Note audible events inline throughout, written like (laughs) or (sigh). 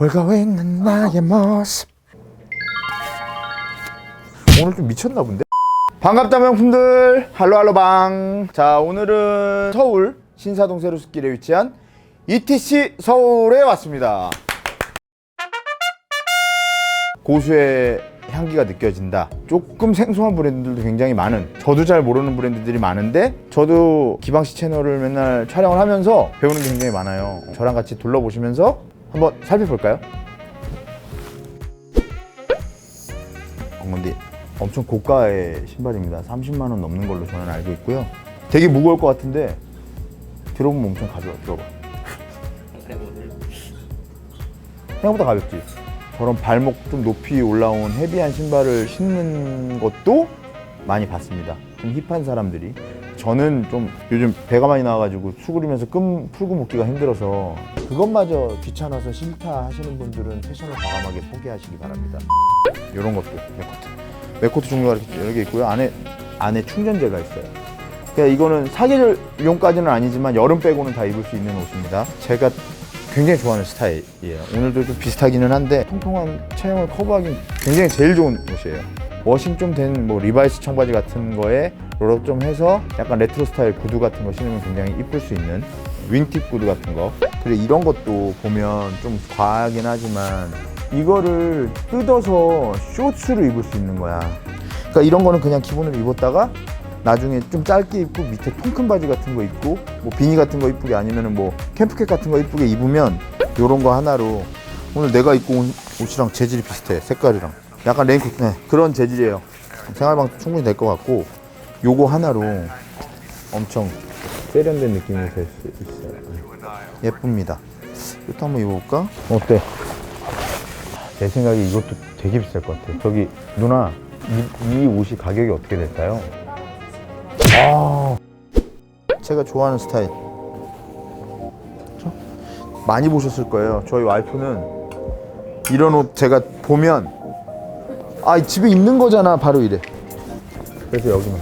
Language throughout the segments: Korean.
올가고 있는 나의 모습 오늘 좀 미쳤나 본데? 반갑다 명품들 할로 할로 방 자 오늘은 서울 신사동 세로스길에 위치한 ETC 서울에 왔습니다 고수의 향기가 느껴진다. 조금 생소한 브랜드들도 굉장히 많은, 저도 잘 모르는 브랜드들이 많은데, 저도 기방씨 채널을 맨날 촬영을 하면서 배우는 게 굉장히 많아요. 저랑 같이 둘러보시면서 한번 살펴볼까요? 어, 근데 엄청 고가의 신발입니다. 30만 원 넘는 걸로 저는 알고 있고요. 되게 무거울 것 같은데, 들어보면 엄청 가벼워. 들어봐. 생각보다 가볍지. 저런 발목 좀 높이 올라온 헤비한 신발을 신는 것도 많이 봤습니다. 좀 힙한 사람들이. 저는 좀 요즘 배가 많이 나와가지고 수그리면서 끈 풀고 묶기가 힘들어서 그것마저 귀찮아서 싫다 하시는 분들은 패션을 과감하게 포기하시기 바랍니다. 이런 것도 맥코트. 맥코트 종류가 이렇게 여러 개 있고요. 안에 안에 충전재가 있어요. 그러니까 이거는 사계절용까지는 아니지만 여름 빼고는 다 입을 수 있는 옷입니다. 제가 굉장히 좋아하는 스타일이에요. 오늘도 좀 비슷하기는 한데 통통한 체형을 커버하기 굉장히 제일 좋은 옷이에요. 워싱 좀 된 뭐 리바이스 청바지 같은 거에 롤업 좀 해서 약간 레트로 스타일 구두 같은 거 신으면 굉장히 이쁠 수 있는 윙팁 구두 같은 거. 그리고 이런 것도 보면 좀 과하긴 하지만 이거를 뜯어서 쇼츠로 입을 수 있는 거야. 그러니까 이런 거는 그냥 기본으로 입었다가 나중에 좀 짧게 입고 밑에 통 큰 바지 같은 거 입고 뭐 비니 같은 거 이쁘게 아니면은 뭐 캠프캣 같은 거 이쁘게 입으면 요런 거 하나로 오늘 내가 입고 온 옷이랑 재질이 비슷해 색깔이랑 약간 레인코트 네, 그런 재질이에요 생활방 충분히 될 것 같고 요거 하나로 엄청 세련된 느낌이 될 수 있어요 예쁩니다 이것도 한번 입어볼까? 어때? 내 생각에 이것도 되게 비쌀 것 같아 저기 누나 이, 이 옷이 가격이 어떻게 될까요? 아, 제가 좋아하는 스타일. 저? 많이 보셨을 거예요. 저희 와이프는 이런 옷 제가 보면 아 집에 입는 거잖아 바로 이래. 그래서 여기만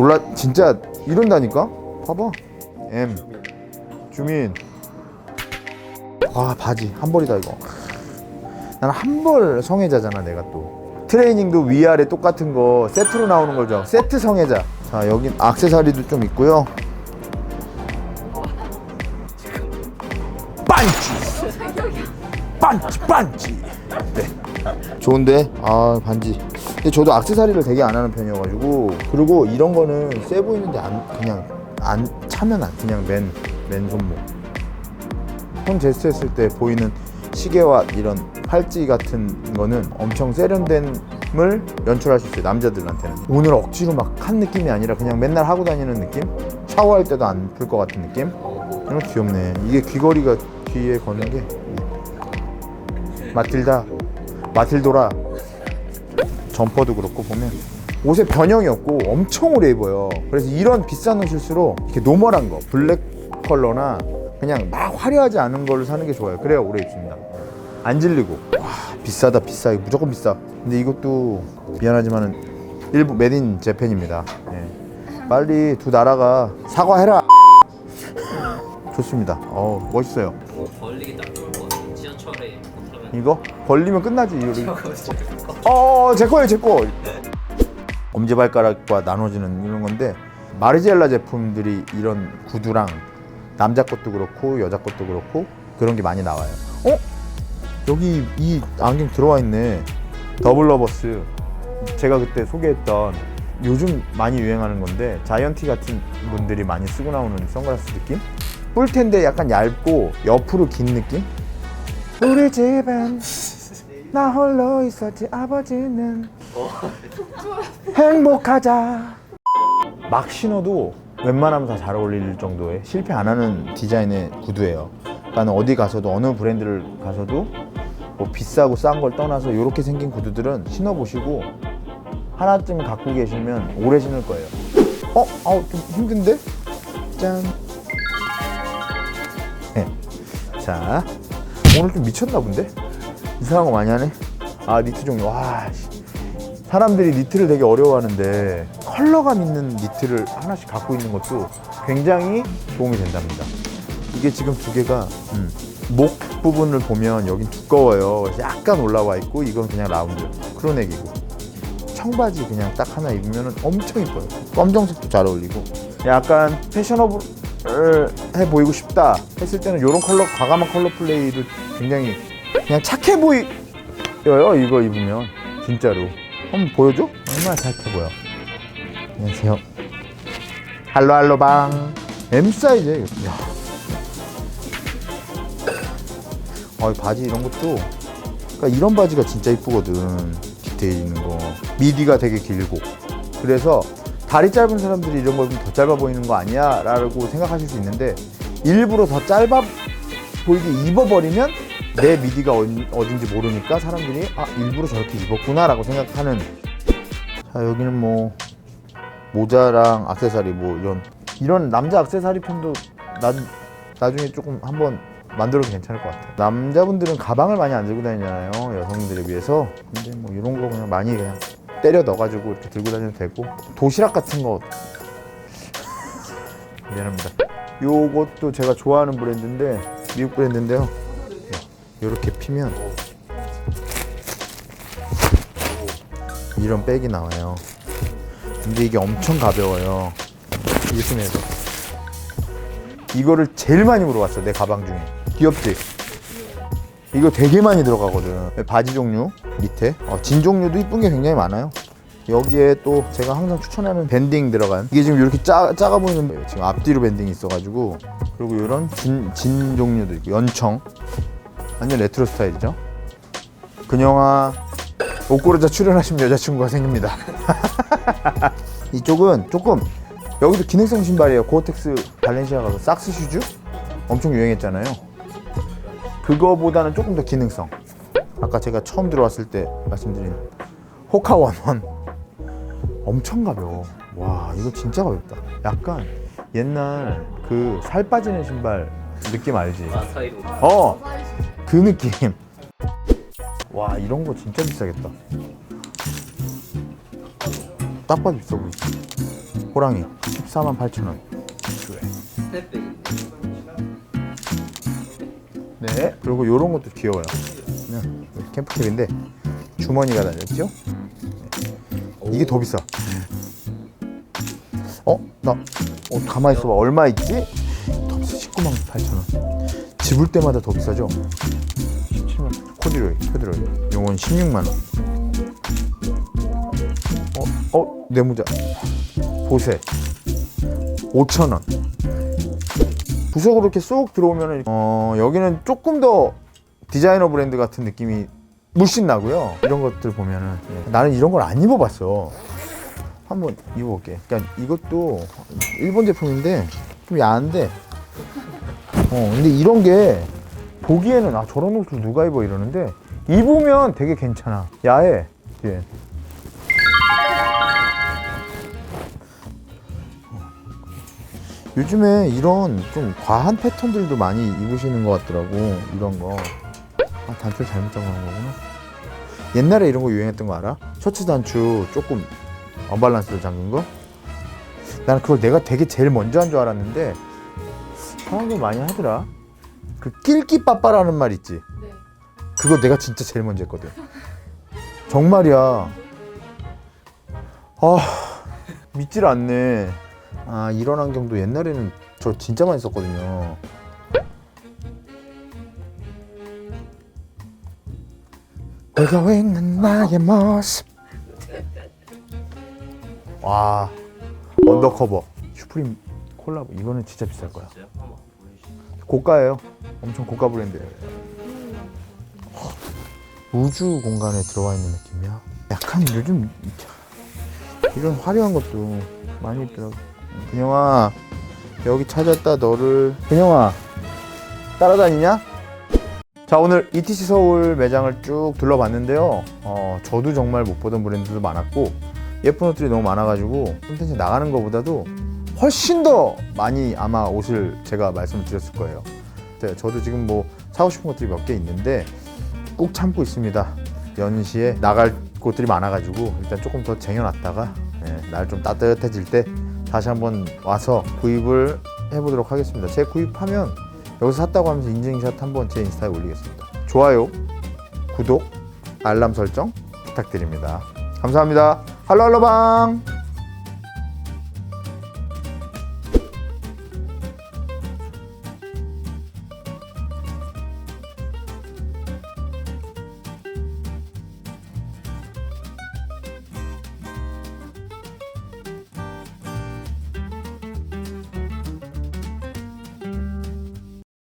놀라 진짜 이런다니까. 봐봐. M 주민. 아 바지 한 벌이다 이거. 나는 한벌 성애자잖아 내가 또. 트레이닝도 위아래 똑같은 거 세트로 나오는 거죠. 세트 성애자. 자, 여긴 악세사리도 좀 있고요. 반지! 반지, 반지! 네. 좋은데? 아, 반지. 근데 저도 악세사리를 되게 안 하는 편이어가지고. 그리고 이런 거는 세 보이는데 안, 그냥, 안, 차면 안, 그냥 맨, 맨손목. 손 제스처 했을 때 보이는 시계와 이런 팔찌 같은 거는 엄청 세련됨을 연출할 수 있어요 남자들한테는. 오늘 억지로 막 한 느낌이 아니라 그냥 맨날 하고 다니는 느낌? 샤워할 때도 안 풀 것 같은 느낌? 이런 거 귀엽네. 이게 귀걸이가 귀에 거는 게 마틸다. 마틸도라 점퍼도 그렇고 보면 옷에 변형이 없고 엄청 오래 입어요. 그래서 이런 비싼 옷일수록 이렇게 노멀한 거 블랙 컬러나 그냥 막 화려하지 않은 걸 사는 게 좋아요. 그래야 오래 입습니다. 안 질리고. 와 비싸다 비싸. 이거 무조건 비싸. 근데 이것도 미안하지만은 일부 메딘 재팬입니다. 예. 빨리 두 나라가 사과해라. (laughs) 좋습니다. 어 멋있어요. 벌리기 딱 좋을 것 같아. 지하철에 이거? 벌리면 끝나지 이거 (laughs) 어 제 거예요 제 거. 엄지발가락과 나눠지는 이런 건데 마르지엘라 제품들이 이런 구두랑 남자 것도 그렇고 여자 것도 그렇고 그런 게 많이 나와요. 어? 여기 이 안경 들어와 있네. 더블 러버스. 제가 그때 소개했던 요즘 많이 유행하는 건데 자이언티 같은 분들이 많이 쓰고 나오는 선글라스 느낌? 뿔텐데 약간 얇고 옆으로 긴 느낌? 우리 집엔 나 홀로 있었지 아버지는 행복하자 막 신어도 웬만하면 다 잘 어울릴 정도의 실패 안 하는 디자인의 구두예요 그러니까 어디 가서도 어느 브랜드를 가서도 뭐 비싸고 싼 걸 떠나서 이렇게 생긴 구두들은 신어보시고 하나쯤 갖고 계시면 오래 신을 거예요 어? 아우 좀 힘든데? 짠 네. 자 오늘 좀 미쳤나 본데? 이상한 거 많이 하네 아 니트 종류 와 씨. 사람들이 니트를 되게 어려워하는데 컬러감 있는 니트를 하나씩 갖고 있는 것도 굉장히 도움이 된답니다 이게 지금 두 개가 음, 목 부분을 보면 여긴 두꺼워요. 약간 올라와 있고 이건 그냥 라운드 크로넥이고 청바지 그냥 딱 하나 입으면 엄청 이뻐요. 검정색도 잘 어울리고 약간 패셔너블 해 보이고 싶다 했을 때는 이런 컬러 과감한 컬러 플레이도 굉장히 그냥 착해 보여요. 이거 입으면 진짜로 한번 보여줘? 얼마나 착해 보여. 안녕하세요. 할로 할로 방 M 사이즈. 야. 어, 이 바지 이런 것도 그러니까 이런 바지가 진짜 이쁘거든. 디테일 있는 거. 미디가 되게 길고. 그래서 다리 짧은 사람들이 이런 거 입으면 더 짧아 보이는 거 아니야? 라고 생각하실 수 있는데 일부러 더 짧아 보이게 입어버리면 내 미디가 어- 어딘지 모르니까 사람들이 아 일부러 저렇게 입었구나라고 생각하는 자 여기는 뭐 모자랑 악세사리 뭐 이런 이런 남자 악세사리 편도 나, 나중에 조금 한번 만들어도 괜찮을 것 같아요. 남자분들은 가방을 많이 안 들고 다니잖아요. 여성들에 비해서. 근데 뭐 이런 거 그냥 많이 그냥 때려 넣어가지고 이렇게 들고 다녀도 되고 도시락 같은 거 (laughs) 미안합니다. 요것도 제가 좋아하는 브랜드인데 미국 브랜드인데요. 이렇게 피면 이런 백이 나와요. 근데 이게 엄청 가벼워요. 일품에서. 이거를 제일 많이 물어봤어 내 가방 중에. 귀엽지? 이거 되게 많이 들어가거든. 바지 종류 밑에 어, 진 종류도 이쁜 게 굉장히 많아요. 여기에 또 제가 항상 추천하는 밴딩 들어간 이게 지금 이렇게 작, 작아 보이는 지금 앞뒤로 밴딩이 있어가지고 그리고 이런 진, 진 종류도 있고 연청 완전 레트로 스타일이죠. 근영아 옥고르자 출연하시면 여자친구가 생깁니다. (laughs) 이쪽은 조금 여기도 기능성 신발이에요. 고어텍스 발렌시아가 삭스 슈즈 엄청 유행했잖아요. 그거보다는 조금 더 기능성. 아까 제가 처음 들어왔을 때 말씀드린 호카 원원 엄청 가벼워. 와 이거 진짜 가볍다. 약간 옛날 그 살 빠지는 신발 느낌 알지? 마사이로 어, 그 느낌. 와, 이런 거 진짜 비싸겠다. 딱 봐도 비싸 보이지. 호랑이 14만 8천 원. 네. 그리고 이런 것도 귀여워요. 그냥 캠프캡인데 주머니가 달렸죠? 네. 이게 더 비싸. 어? 나 어, 가만히 있어봐. 얼마 있지? 더 비싸. 19만 8천 원. 집을 때마다 더 비싸죠? 17만. 코디로이, 코디로이. 요건 16만 원. 어? 어? 내 모자. 보세. 5천 원. 부석으로 이렇게 쏙 들어오면은 어 여기는 조금 더 디자이너 브랜드 같은 느낌이 물씬 나고요. 이런 것들 보면은 예, 나는 이런 걸 안 입어봤어. 한번 입어볼게. 그러니까 이것도 일본 제품인데 좀 야한데. 어 근데 이런 게 보기에는 아 저런 옷을 누가 입어 이러는데 입으면 되게 괜찮아. 야해. 예. 요즘에 이런 좀 과한 패턴들도 많이 입으시는 것 같더라고 이런 거 아, 단추를 잘못 잡아놓은 거구나 옛날에 이런 거 유행했던 거 알아? 셔츠 단추 조금 언밸런스로 잠근 거? 나는 그걸 내가 되게 제일 먼저 한 줄 알았는데 사람들 많이 하더라. 그 낄끼빠빠라는 말 있지? 그거 내가 진짜 제일 먼저 했거든. 정말이야. 아 믿질 않네. 아 이런 안경도 옛날에는 저 진짜 많이 썼거든요. 울고 있는 나의 모습. 와 언더커버. 슈프림 콜라보 이거는 진짜 비쌀 거야. 진짜요? 한번 보여주시죠 고가예요. 엄청 고가 브랜드예요. 우주 공간에 들어와 있는 느낌이야. 약간 요즘 이런 화려한 것도 많이 있더라고. 그녀아 여기 찾았다 너를. 그녀아 따라다니냐? 자 오늘 ETC 서울 매장을 쭉 둘러봤는데요. 어, 저도 정말 못 보던 브랜드도 많았고 예쁜 옷들이 너무 많아가지고 콘텐츠 나가는 것보다도 훨씬 더 많이 아마 옷을 제가 말씀을 드렸을 거예요. 네, 저도 지금 뭐 사고 싶은 것들이 몇 개 있는데 꾹 참고 있습니다. 연시에 나갈 곳들이 많아가지고 일단 조금 더 쟁여놨다가 날좀 따뜻해질 때 다시 한번 와서 구입을 해보도록 하겠습니다. 제 구입하면 여기서 샀다고 하면서 인증샷 한번 제 인스타에 올리겠습니다. 좋아요, 구독, 알람 설정 부탁드립니다. 감사합니다. 할로할로방!